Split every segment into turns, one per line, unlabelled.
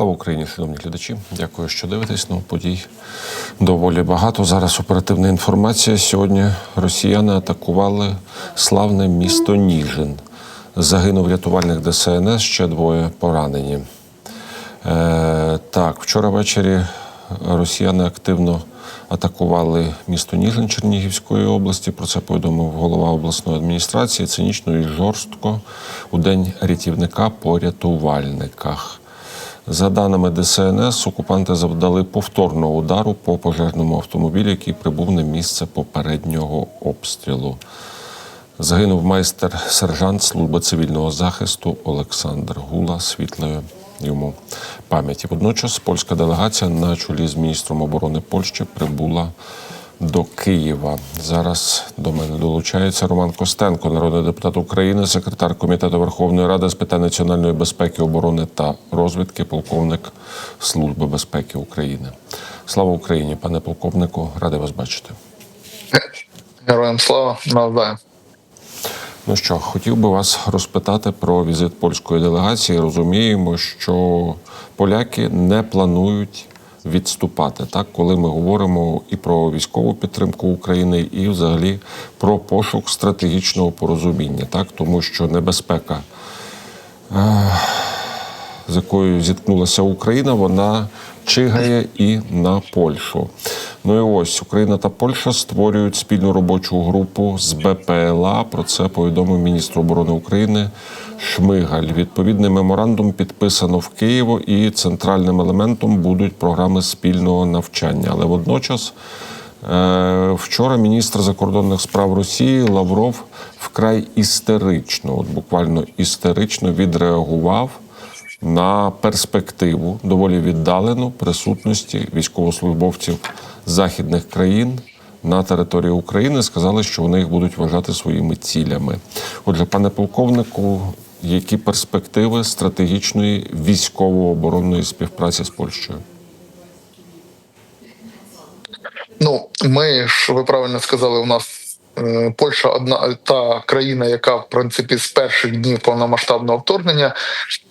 Слава Україні, шановні глядачі. Дякую, що дивитесь. Ну, подій доволі багато. Зараз оперативна інформація. Сьогодні росіяни атакували славне місто Ніжин. Загинув рятувальник ДСНС, ще двоє поранені. Е, так, вчора ввечері росіяни активно атакували місто Ніжин Чернігівської області. Про це повідомив голова обласної адміністрації. Цинічно і жорстко у день рятівника по рятувальниках. За даними ДСНС, окупанти завдали повторного удару по пожежному автомобілі, який прибув на місце попереднього обстрілу. Загинув майстер сержант служби цивільного захисту Олександр Гула світлою йому пам'яті. Водночас польська делегація на чолі з міністром оборони Польщі прибула до Києва. Зараз до мене долучається Роман Костенко, народний депутат України, секретар комітету Верховної Ради з питань національної безпеки, оборони та розвідки, полковник Служби безпеки України. Слава Україні, пане полковнику, радий вас бачити.
Героям слава навзаєм.
Ну що, хотів би вас розпитати про візит польської делегації. Розуміємо, що поляки не планують відступати, так? Коли ми говоримо і про військову підтримку України, і взагалі про пошук стратегічного порозуміння, так? Тому що небезпека, е, з якою зіткнулася Україна, вона чигає і на Польщу. Ну і ось Україна та Польща створюють спільну робочу групу з БПЛА. Про це повідомив міністр оборони України Шмигаль. Відповідний меморандум підписано в Києво, і центральним елементом будуть програми спільного навчання. Але водночас. Е, Вчора міністр закордонних справ Росії Лавров вкрай істерично, от буквально істерично відреагував на перспективу доволі віддалену присутності військовослужбовців західних країн на території України. Сказали, що вони їх будуть вважати своїми цілями. Отже, пане полковнику, які перспективи стратегічної військово-оборонної співпраці з Польщею?
Ну ми ж ви правильно сказали, у нас. Е, Польща одна та країна, яка в принципі з перших днів повномасштабного вторгнення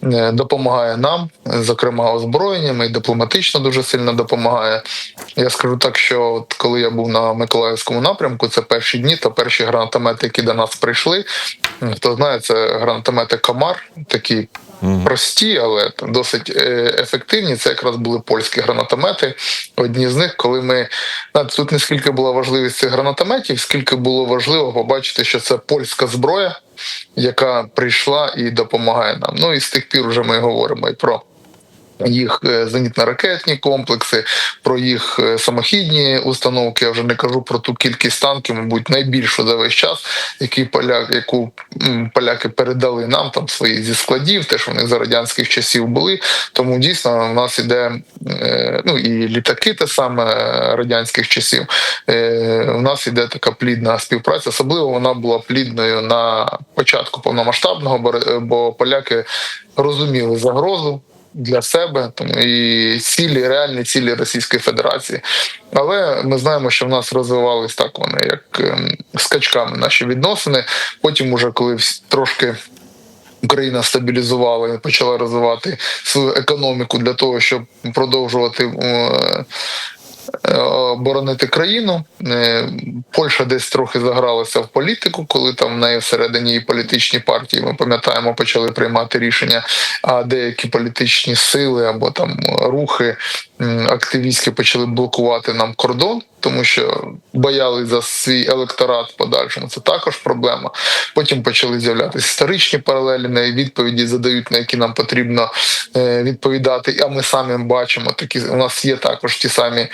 е, допомагає нам, зокрема озброєннями, і дипломатично дуже сильно допомагає. Я скажу так, що от коли я був на Миколаївському напрямку, це перші дні та перші гранатомети, які до нас прийшли. Хто знає, це гранатомети Камар, такі прості, але досить е, ефективні. Це якраз були польські гранатомети. Одні з них, коли ми тут не скільки була важливість цих гранатометів, скільки було важливо побачити, що це польська зброя, яка прийшла і допомагає нам. Ну і з тих пір вже ми говоримо і про. Їх е, зенітно-ракетні комплекси, про їх е, самохідні установки. Я вже не кажу про ту кількість танків, мабуть, найбільшу за весь час, які поляк, яку поляки передали нам там свої зі складів, те, що вони за радянських часів були. Тому дійсно в нас іде е, ну і літаки, те саме радянських часів. У нас іде така плідна співпраця. Особливо вона була плідною на початку повномасштабного, бо поляки розуміли загрозу для себе тому і цілі, реальні цілі Російської Федерації. Але ми знаємо, що в нас розвивались так вони, як ем, скачками наші відносини. Потім, уже коли трошки. Україна стабілізувала і почала розвивати свою економіку для того, щоб продовжувати е, е, боронити країну. Е, Польща десь трохи загралася в політику, коли там в неї всередині і політичні партії, ми пам'ятаємо, почали приймати рішення, а деякі політичні сили або там рухи м, активістські почали блокувати нам кордон. Тому що боялись за свій електорат в подальшому. Це також проблема. Потім почали з'являтися історичні паралелі, на відповіді задають, на які нам потрібно е, відповідати. А ми самі бачимо такі. У нас є також ті самі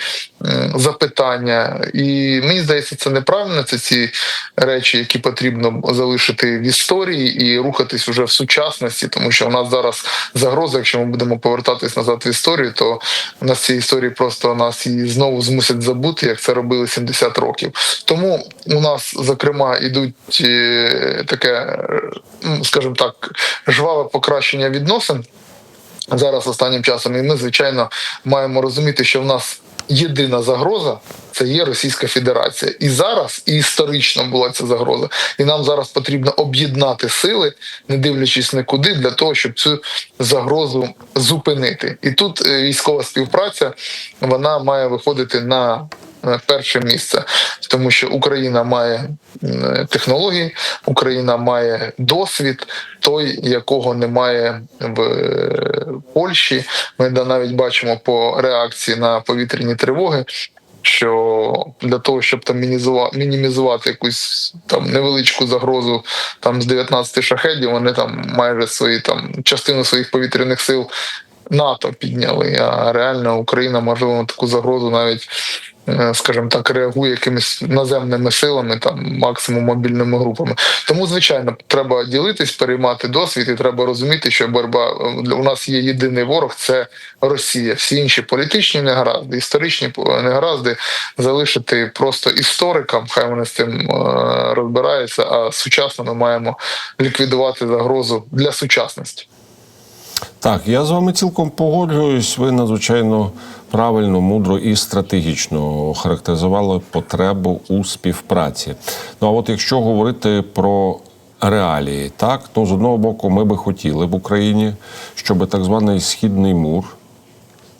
запитання, і мені здається, це неправильно. Це ці речі, які потрібно залишити в історії і рухатись вже в сучасності, тому що у нас зараз загроза. Якщо ми будемо повертатись назад в історію, то у нас ці історії просто нас її знову змусять забути, як це робили 70 років. Тому у нас, зокрема, ідуть е, таке, е, скажімо так, жваве покращення відносин зараз останнім часом. І ми, звичайно, маємо розуміти, що в нас єдина загроза це є Російська Федерація. І зараз і історично була ця загроза. І нам зараз потрібно об'єднати сили, не дивлячись нікуди, для того, щоб цю загрозу зупинити. І тут е, військова співпраця вона має виходити на перше місце, тому що Україна має технології, Україна має досвід, той, якого немає в е, Польщі. Ми навіть бачимо по реакції на повітряні тривоги. Що для того, щоб там мінізува- мінімізувати якусь там невеличку загрозу там з 19 шахедів, вони там майже свої там частину своїх повітряних сил НАТО підняли. А реально Україна можливо таку загрозу навіть, скажімо так, реагує якимись наземними силами, там максимум мобільними групами. Тому, звичайно, треба ділитись, переймати досвід, і треба розуміти, що боротьба е, у нас є єдиний ворог це Росія. Всі інші політичні негаразди, історичні негаразди залишити просто історикам. Хай вони з цим е, розбираються. А сучасно ми маємо ліквідувати загрозу для сучасності.
Так, я з вами цілком погоджуюсь. Ви надзвичайно правильно, мудро і стратегічно характеризували потребу у співпраці. Ну а от якщо говорити про реалії, так то з одного боку, ми би хотіли в Україні, щоб так званий східний мур.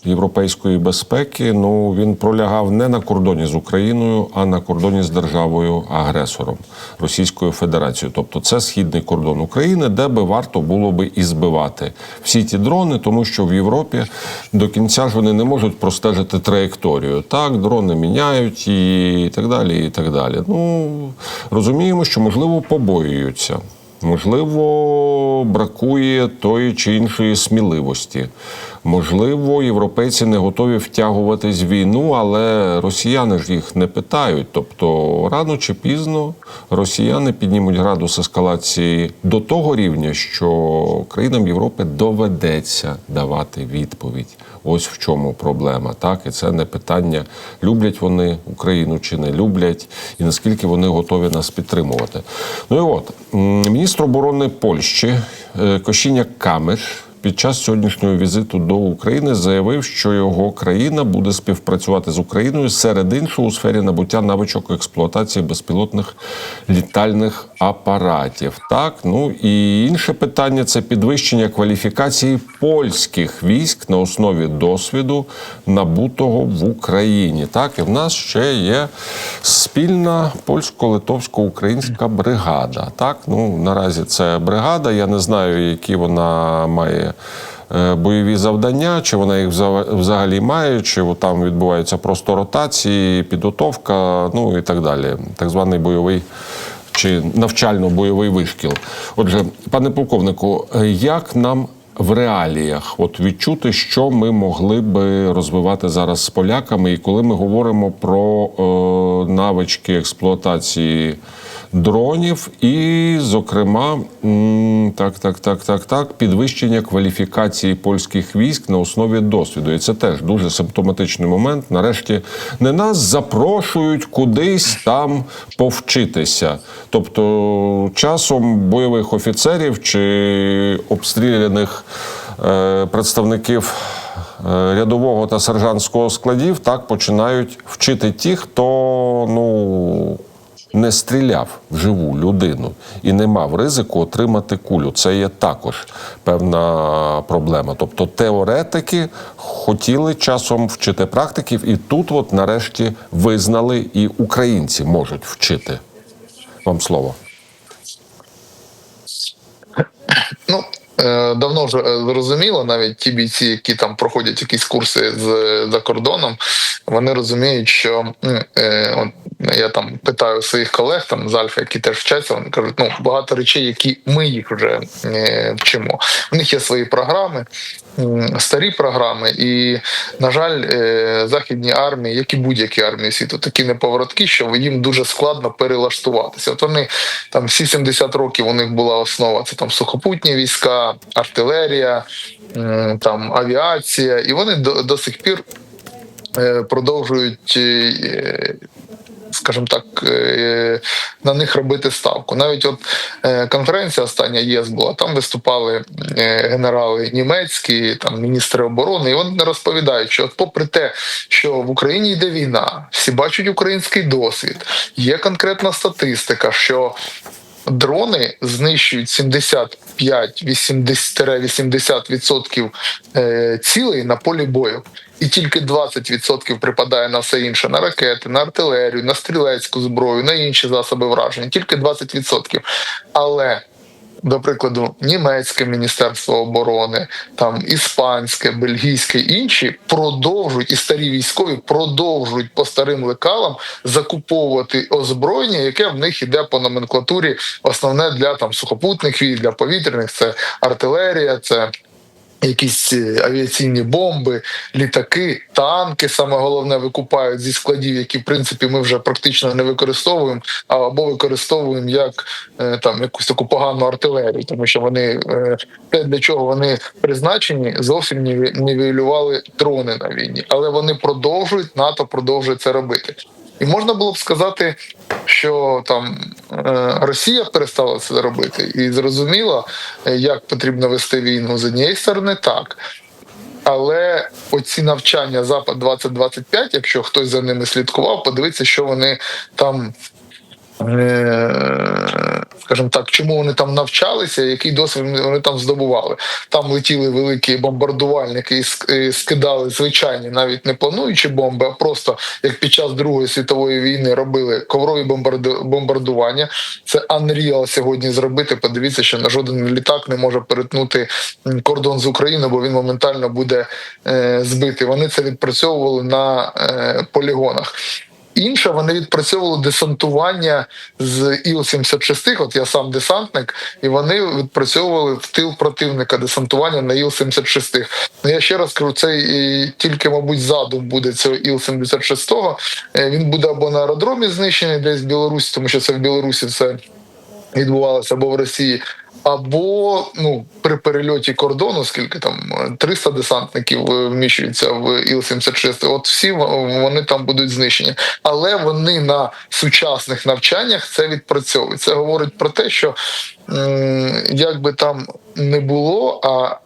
Європейської безпеки, ну він пролягав не на кордоні з Україною, а на кордоні з державою агресором Російською Федерацією. Тобто це східний кордон України, де би варто було би і збивати всі ті дрони, тому що в Європі до кінця ж вони не можуть простежити траєкторію. Так, дрони міняють і так далі. І так далі. Ну розуміємо, що можливо побоюються. Можливо, бракує тої чи іншої сміливості. Можливо, європейці не готові втягуватись в війну, але росіяни ж їх не питають. Тобто, рано чи пізно росіяни піднімуть градус ескалації до того рівня, що країнам Європи доведеться давати відповідь. Ось в чому проблема. Так, і це не питання, люблять вони Україну чи не люблять, і наскільки вони готові нас підтримувати. Ну і от міністр оборони Польщі е, Кошіня Камиш під час сьогоднішнього візиту до України заявив, що його країна буде співпрацювати з Україною серед іншого у сфері набуття навичок експлуатації безпілотних літальних апаратів. Так, ну і інше питання це підвищення кваліфікації польських військ на основі досвіду набутого в Україні. Так, і в нас ще є спільна польсько-литовсько-українська бригада. Так, ну наразі це бригада. Я не знаю, які вона має. е, Бойові завдання, чи вона їх взагалі має, чи там відбуваються просто ротації, підготовка, ну і так далі. Так званий бойовий чи навчально-бойовий вишкіл. Отже, пане полковнику, е, як нам в реаліях от відчути, що ми могли би розвивати зараз з поляками, і коли ми говоримо про е, навички експлуатації дронів, і, зокрема, так, так, так, так, так, підвищення кваліфікації польських військ на основі досвіду. І це теж дуже симптоматичний момент. Нарешті не нас запрошують кудись там повчитися. Тобто, часом бойових офіцерів чи обстріляних е, представників е, рядового та сержантського складів так починають вчити ті, хто ну не стріляв в живу людину і не мав ризику отримати кулю. Це є також певна проблема. Тобто теоретики хотіли часом вчити практиків, і тут, от нарешті, визнали, і українці можуть вчити. Вам слово.
Ну е, давно вже е, зрозуміло, навіть ті бійці, які там проходять якісь курси з за кордоном, вони розуміють, що е, от я там питаю своїх колег там з Альфа, які теж вчаться, вони кажуть, ну багато речей, які ми їх вже е, вчимо. У них є свої програми, старі програми, і на жаль, е, західні армії, як і будь-які армії світу, такі неповороткі, що їм дуже складно перелаштуватися. От вони там всі 70 років у них була основа. Це там сухопутні війська, артилерія, там авіація, і вони до, до сих пір е, продовжують. Скажімо так, е, на них робити ставку. Навіть от е, конференція остання ЄС була, там виступали е, генерали німецькі, там міністри оборони, і вони розповідають, що от попри те, що в Україні йде війна, всі бачать український досвід, є конкретна статистика, що дрони знищують 75-80% е, цілей на полі бою. І тільки 20% припадає на все інше: на ракети, на артилерію, на стрілецьку зброю, на інші засоби враження. Тільки 20%. Але до прикладу, німецьке міністерство оборони, там іспанське, бельгійське інші продовжують і старі військові продовжують по старим лекалам закуповувати озброєння, яке в них іде по номенклатурі. Основне для там сухопутних військ, для повітряних це артилерія, це. Якісь е, авіаційні бомби, літаки, танки саме головне викупають зі складів, які в принципі ми вже практично не використовуємо, або використовуємо як е, там якусь таку погану артилерію, тому що вони е, те, для чого вони призначені, зовсім нівелювали дрони на війні, але вони продовжують НАТО продовжує це робити. І можна було б сказати, що там е, Росія перестала це робити, і зрозуміла, е, як потрібно вести війну з однієї сторони, так. Але оці навчання Запад 2025, якщо хтось за ними слідкував, подивиться, що вони там. Е, Скажімо так, чому вони там навчалися, який досвід вони там здобували. Там летіли великі бомбардувальники і ск- скидали звичайні, навіть не плануючі бомби, а просто як під час Другої світової війни робили коврові бомбарду- бомбардування. Це Unreal сьогодні зробити. Подивіться, що на жоден літак не може перетнути кордон з Україною, бо він моментально буде е, збитий. Вони це відпрацьовували на е, полігонах. Інше вони відпрацьовували десантування з Іл-76, От я сам десантник, і вони відпрацьовували в тил противника десантування на Іл-76. Ну я ще раз кажу, це тільки, мабуть, задум буде цього Іл-76. Е, Він буде або на аеродромі знищений, десь в Білорусі, тому що це в Білорусі все відбувалося або в Росії. Або ну при перельоті кордону, скільки там е, 300 десантників вміщується вміщуються в Іл-76, От всі вони там будуть знищені, але вони на сучасних навчаннях це відпрацьовують. Це говорить про те, що як би там не було, а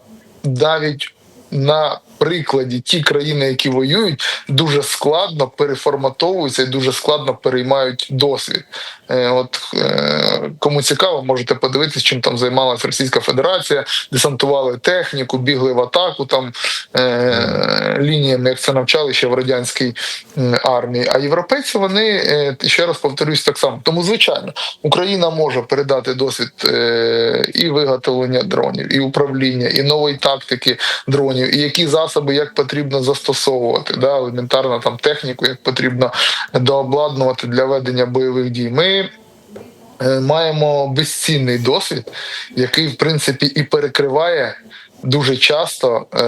навіть на прикладі ті країни, які воюють, дуже складно переформатовуються і дуже складно переймають досвід. Е, От е, кому цікаво, можете подивитися, чим там займалася Російська Федерація, десантували техніку, бігли в атаку там е, лініями, як це навчали ще в радянській армії. А європейці вони ще раз повторюсь так само. Тому, звичайно, Україна може передати досвід і виготовлення дронів, і управління, і нової тактики дронів, і які засоби як потрібно застосовувати, да, елементарно там техніку, як потрібно дообладнувати для ведення бойових дій. Ми е, маємо безцінний досвід, який в принципі і перекриває. Дуже часто е,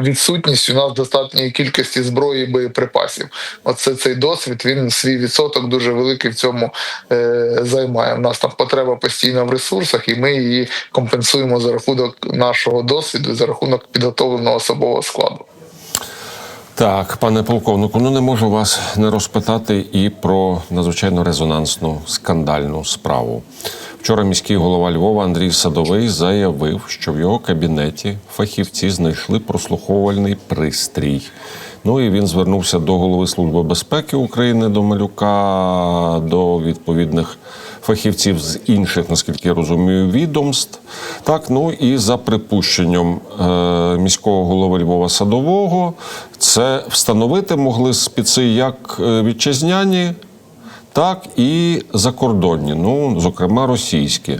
відсутність у нас достатньої кількості зброї і боєприпасів. Оце цей досвід. Він свій відсоток дуже великий в цьому е, займає. У нас там потреба постійно в ресурсах, і ми її компенсуємо за рахунок нашого досвіду, за рахунок підготовленого особового складу.
Так, пане полковнику, ну не можу вас не розпитати і про надзвичайно резонансну скандальну справу. Вчора міський голова Львова Андрій Садовий заявив, що в його кабінеті фахівці знайшли прослуховувальний пристрій. Ну і він звернувся до голови Служби безпеки України до Малюка, до відповідних фахівців з інших, наскільки я розумію, відомств. Так, ну і за припущенням е, міського голови Львова Садового, це встановити могли спіци як е, вітчизняні, так і закордонні, ну зокрема російські.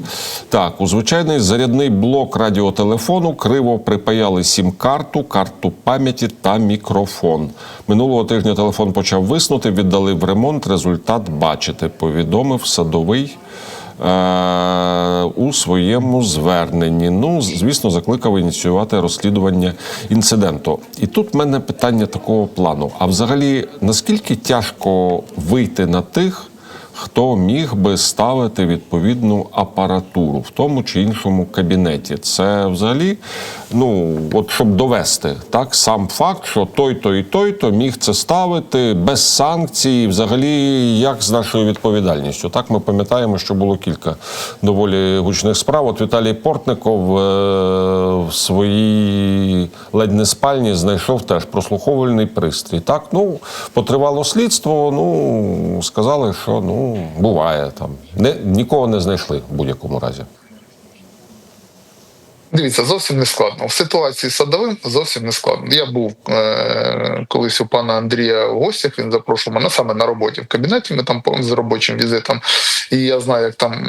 Так, у звичайний зарядний блок радіотелефону криво припаяли сім-карту, карту пам'яті та мікрофон. Минулого тижня телефон почав виснути, віддали в ремонт. Результат бачите, повідомив садовий. Е, У своєму зверненні, ну звісно, закликав ініціювати розслідування інциденту. І тут в мене питання такого плану: а взагалі, наскільки тяжко вийти на тих, хто міг би ставити відповідну апаратуру в тому чи іншому кабінеті. Це взагалі, ну от щоб довести так, сам факт, що той-то і той-то міг це ставити без санкцій, взагалі, як з нашою відповідальністю. Так, ми пам'ятаємо, що було кілька доволі гучних справ. От Віталій Портников е, в своїй ледь не спальні знайшов теж прослуховувальний пристрій. Так, ну потривало слідство. Ну сказали, що ну буває там. Не нікого не знайшли в будь-якому разі.
Дивіться, зовсім не складно. В ситуації з садовим зовсім не складно. Я був е- колись у пана Андрія в гостях. Він запрошував мене саме на роботі в кабінеті. Ми там з робочим візитом. І я знаю, як там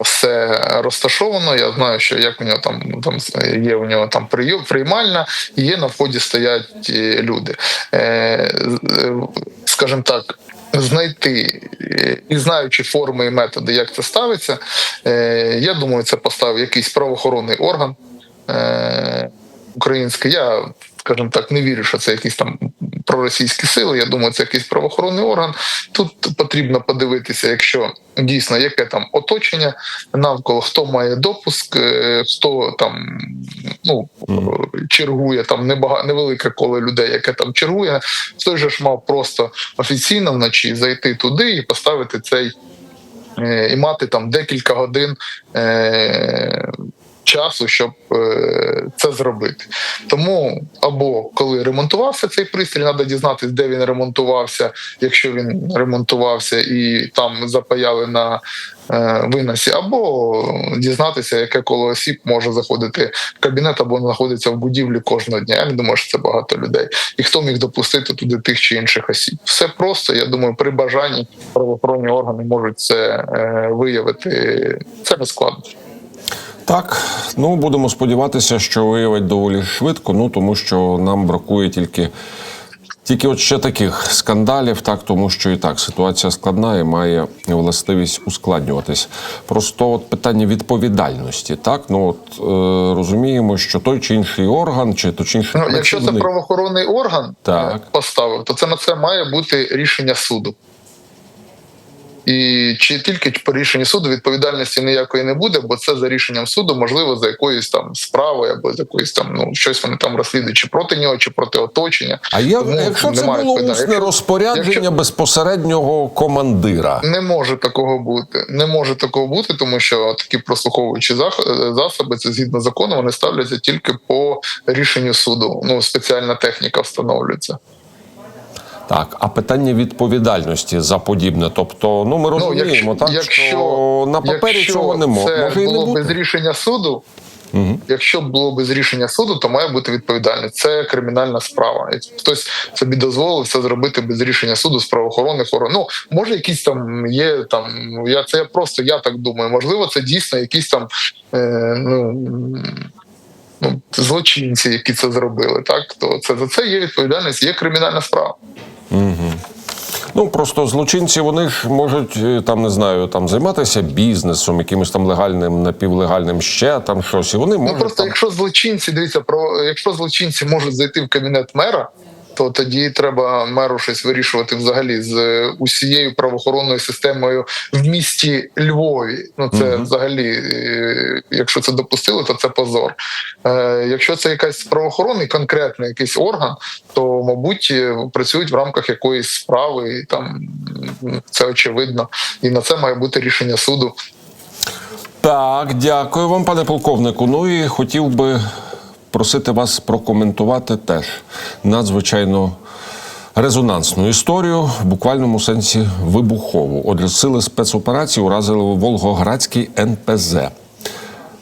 все розташовано. Я знаю, що як у нього там там є у нього там прийом, приймальна, і є на вході стоять е, люди. Е- е, скажімо так. Знайти е, і знаючи форми і методи, як це ставиться, е, я думаю, це поставив якийсь правоохоронний орган е, український. Я, скажімо так, не вірю, що це якісь там проросійські сили. Я думаю, це якийсь правоохоронний орган. Тут потрібно подивитися, якщо дійсно яке там оточення навколо, хто має допуск, е, хто там ну чергує там небага, невелике коло людей, яке там чергує. Же ж мав просто офіційно вночі зайти туди і поставити цей е, і мати там декілька годин. Е, Часу, щоб е, це зробити, тому або коли ремонтувався цей пристрій, треба дізнатися, де він ремонтувався, якщо він ремонтувався і там запаяли на е, виносі, або дізнатися, яке коло осіб може заходити в кабінет або знаходиться в будівлі кожного дня. Я не думаю, що це багато людей, і хто міг допустити туди тих чи інших осіб. Все просто. Я думаю, при бажанні правоохоронні органи можуть це е, виявити. Це не складно.
Так, ну будемо сподіватися, що виявить доволі швидко. Ну тому що нам бракує тільки. Тільки от ще таких скандалів, так тому що і так ситуація складна і має властивість ускладнюватись. Просто от питання відповідальності, так ну от е, розуміємо, що той чи інший орган, чи той чи інший
Ну, якщо це правоохоронний орган
Так.
е, поставив, то це на це має бути рішення суду. І чи тільки по рішенню суду відповідальності ніякої не буде, бо це за рішенням суду, можливо, за якоюсь там справою або за якоюсь там ну щось вони там розслідують, чи проти нього, чи проти оточення.
А є,
Тому
якщо це було усне
Якщо-
розпорядження
якщо-
безпосереднього командира,
Не може такого бути. Не може такого бути, тому що такі прослуховуючі засоби, це згідно закону, вони ставляться тільки по рішенню суду. Ну, спеціальна техніка встановлюється.
Так а питання відповідальності за подібне. Тобто, ну ми розуміємо, так що на папері
якщо
цього не може.
це
Може і не
було без рішення суду. Якщо було без рішення суду, то має бути відповідальність. Це кримінальна справа. Хтось собі дозволив це зробити без рішення суду з правоохоронних органів. Ну може, якісь там є там. Я це я просто я так думаю. Можливо, це дійсно якісь там е, ну, ну злочинці, які це зробили. Так то це за це є відповідальність, є кримінальна справа.
Ну просто злочинці вони ж можуть е, там не знаю, там займатися бізнесом, якимось там легальним, напівлегальним ще там щось. І вони
Ну
можуть
просто
там...
якщо злочинці, дивіться, про якщо злочинці можуть зайти в кабінет мера, то тоді треба меру щось вирішувати взагалі з е, усією правоохоронною системою в місті Львові. Ну це взагалі, е, якщо це допустили, то це позор. Е, Якщо це якась правоохоронний конкретний якийсь орган, то мабуть працюють в рамках якоїсь справи, і там це очевидно, і на це має бути рішення суду.
Так, дякую вам, пане полковнику. Ну і хотів би просити вас прокоментувати теж надзвичайно резонансну історію, в буквальному сенсі вибухову. Отже, сили спецоперації уразили Волгоградський НПЗ. Е,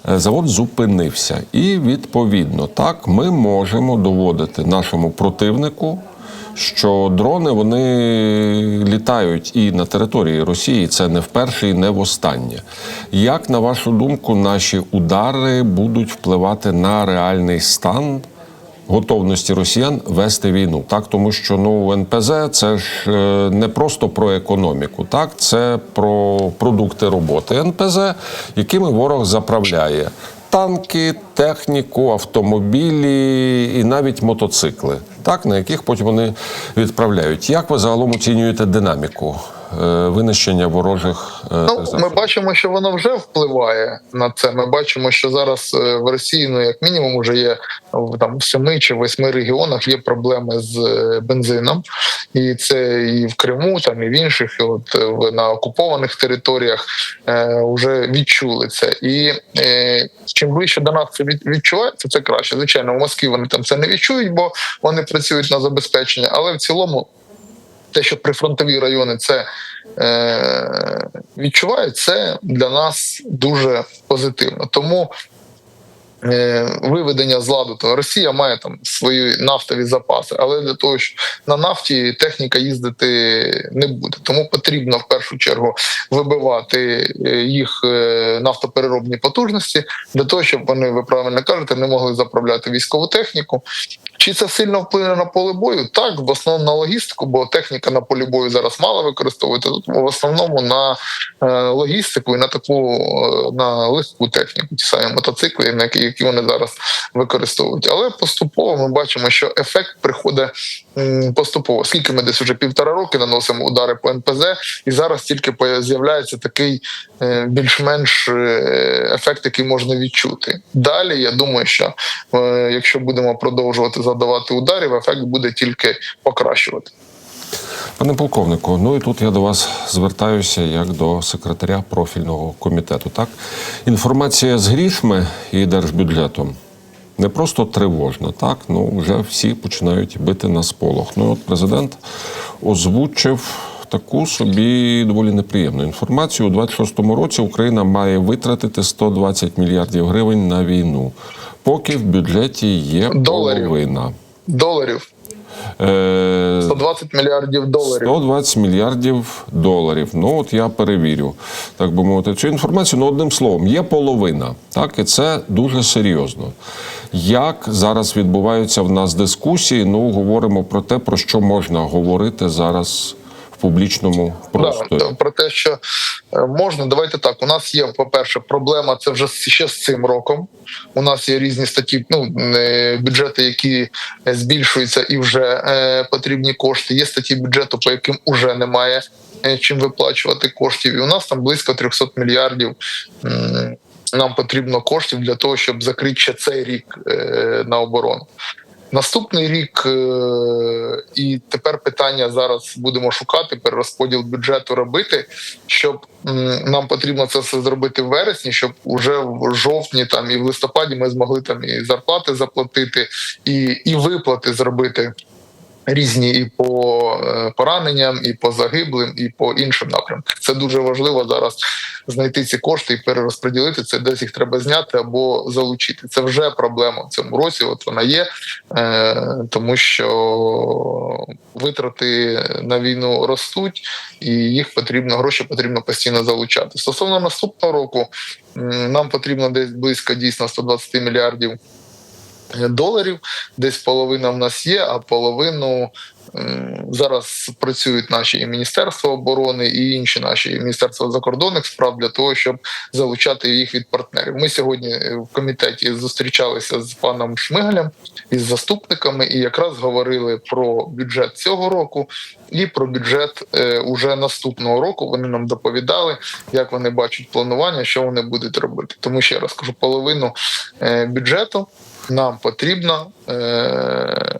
Завод зупинився, і відповідно так ми можемо доводити нашому противнику, що дрони вони літають і на території Росії. Це не вперше і не востаннє. Як на вашу думку, наші удари будуть впливати на реальний стан? Готовності росіян вести війну, так тому що ну НПЗ це ж е, не просто про економіку, так це про продукти роботи НПЗ, якими ворог заправляє танки, техніку, автомобілі і навіть мотоцикли, так на яких потім вони відправляють. Як ви загалом оцінюєте динаміку е, винищення ворожих е,
Ну, ми бачимо, що воно вже впливає на це. Ми бачимо, що зараз е, в Росії, ну як мінімум, вже є в там в семи чи восьми регіонах є проблеми з бензином, і це і в Криму, там і в інших, і от е, на окупованих територіях е, вже відчули це. І е, чим ближче до нас це відчувається, це краще. Звичайно, в Москві вони там це не відчують, бо вони працюють на забезпечення, але в цілому. Те, що прифронтові райони це е, відчувають, це для нас дуже позитивно. Тому е, виведення з ладу, то Росія має там свої нафтові запаси, але для того, що на нафті техніка їздити не буде. Тому потрібно в першу чергу вибивати е, їх е, нафтопереробні потужності для того, щоб вони, ви правильно кажете, не могли заправляти військову техніку. Чи це сильно вплине на поле бою? Так, в основному на логістику, бо техніка на полі бою зараз мало використовується. Тут в основному на е, логістику і на таку е, на легку техніку, ті самі мотоцикли, на які, які вони зараз використовують. Але поступово ми бачимо, що ефект приходить поступово. Скільки ми десь вже півтора роки наносимо удари по НПЗ, і зараз тільки з'являється такий е, більш-менш ефект, який можна відчути. Далі я думаю, що якщо будемо продовжувати задавати ударів, ефект буде тільки покращувати.
Пане полковнику, ну і тут я до вас звертаюся як до секретаря профільного комітету. Так, інформація з грішми і держбюджетом не просто тривожна, так ну вже всі починають бити на сполох. Ну от президент озвучив таку собі доволі неприємну інформацію. У 26-му році Україна має витратити 120 мільярдів гривень на війну, поки в бюджеті є
Доларів.
половина.
Доларів
Е,
120 мільярдів доларів.
120 мільярдів доларів. Ну от я перевірю, так би мовити, цю інформацію. Ну, одним словом, є половина, так і це дуже серйозно. Як зараз відбуваються в нас дискусії? Ну, говоримо про те, про що можна говорити зараз публічному просторі.
Да, про те, що е, можна, давайте так. У нас є, по-перше, проблема це вже ще з цим роком. У нас є різні статті, ну е, бюджети, які е, збільшуються, і вже е, потрібні кошти. Є статті бюджету, по яким уже немає е, чим виплачувати коштів. І у нас там близько 300 мільярдів. м, Нам потрібно коштів для того, щоб закрити ще цей рік е, на оборону. Наступний рік е, і тепер питання зараз будемо шукати перерозподіл бюджету робити, щоб нам потрібно це все зробити в вересні, щоб уже в жовтні там і в листопаді ми змогли там і зарплати заплатити, і, і виплати зробити. Різні і по е, пораненням, і по загиблим, і по іншим напрямкам. Це дуже важливо зараз знайти ці кошти і перерозподілити це. Десь їх треба зняти або залучити. Це вже проблема в цьому році. От вона є, е, тому що витрати на війну ростуть, і їх потрібно гроші потрібно постійно залучати. Стосовно наступного року, нам потрібно десь близько дійсно 120 мільярдів доларів. Десь половина в нас є, а половину зараз працюють наші і Міністерство оборони, і інші наші і Міністерство закордонних справ для того, щоб залучати їх від партнерів. Ми сьогодні е, в комітеті зустрічалися з паном Шмигалем із заступниками, і якраз говорили про бюджет цього року і про бюджет е, уже наступного року. Вони нам доповідали, як вони бачать планування, що вони будуть робити. Тому ще раз кажу, половину е, бюджету нам потрібно е,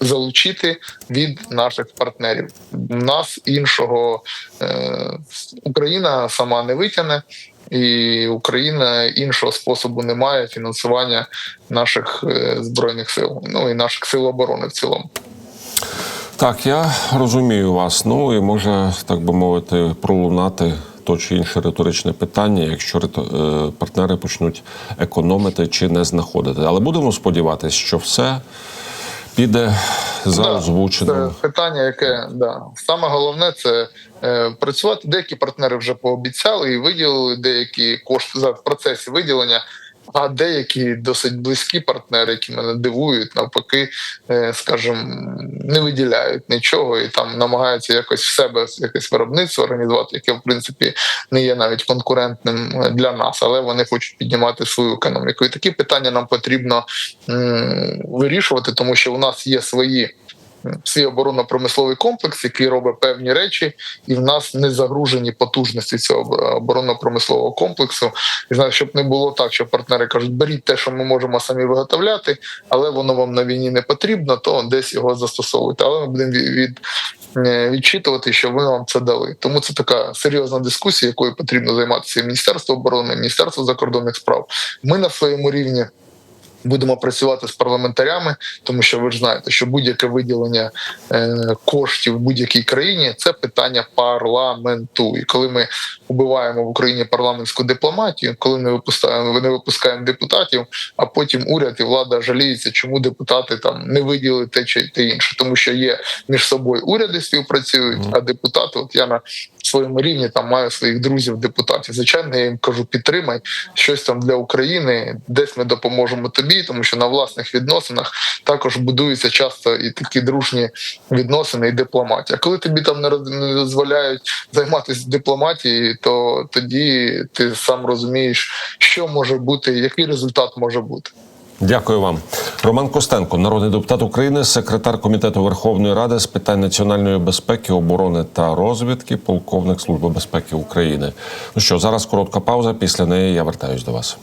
залучити від наших партнерів. Нас іншого е, Україна сама не витягне. І Україна іншого способу не має фінансування наших е, збройних сил, ну і наших сил оборони в цілому.
Так, я розумію вас. Ну і може, так би мовити, пролунати то чи інше риторичне питання, якщо е, партнери почнуть економити чи не знаходити. Але будемо сподіватися, що все піде за
Да,
озвученим.
Це питання, яке да саме головне це е, працювати. Деякі партнери вже пообіцяли і виділили деякі кошти за в процесі виділення. А деякі досить близькі партнери, які мене дивують, навпаки, е, скажімо, не виділяють нічого і там намагаються якось в себе якесь виробництво організувати, яке в принципі не є навіть конкурентним е, для нас, але вони хочуть піднімати свою економіку. І такі питання нам потрібно вирішувати, тому що у нас є свої свій оборонно-промисловий комплекс, який робить певні речі, і в нас не загружені потужності цього оборонно-промислового комплексу. І знаю, щоб не було так, що партнери кажуть, беріть те, що ми можемо самі виготовляти, але воно вам на війні не потрібно, то десь його застосовуйте. Але ми будемо від, е, відчитувати, що ми вам це дали. Тому це така серйозна дискусія, якою потрібно займатися Міністерство оборони, Міністерство закордонних справ. Ми на своєму рівні. Будемо працювати з парламентарями, тому що ви ж знаєте, що будь-яке виділення е, коштів в будь-якій країні це питання парламенту. І коли ми убиваємо в Україні парламентську дипломатію, коли не випускаємо, не випускаємо депутатів, а потім уряд і влада жаліються, чому депутати там не виділили те чи те інше, тому що є між собою уряди співпрацюють, а депутати, от я на своєму рівні там маю своїх друзів, депутатів. Звичайно, я їм кажу, підтримай щось там для України, десь ми допоможемо тобі, тому що на власних відносинах також будуються часто і такі дружні відносини, і дипломатія. Коли тобі там не не дозволяють займатися дипломатією, то тоді ти сам розумієш, що може бути, який результат може бути.
Дякую вам, Роман Костенко, народний депутат України, секретар комітету Верховної Ради з питань національної безпеки, оборони та розвідки, полковник Служби безпеки України. Ну що зараз коротка пауза. Після неї я вертаюсь до вас.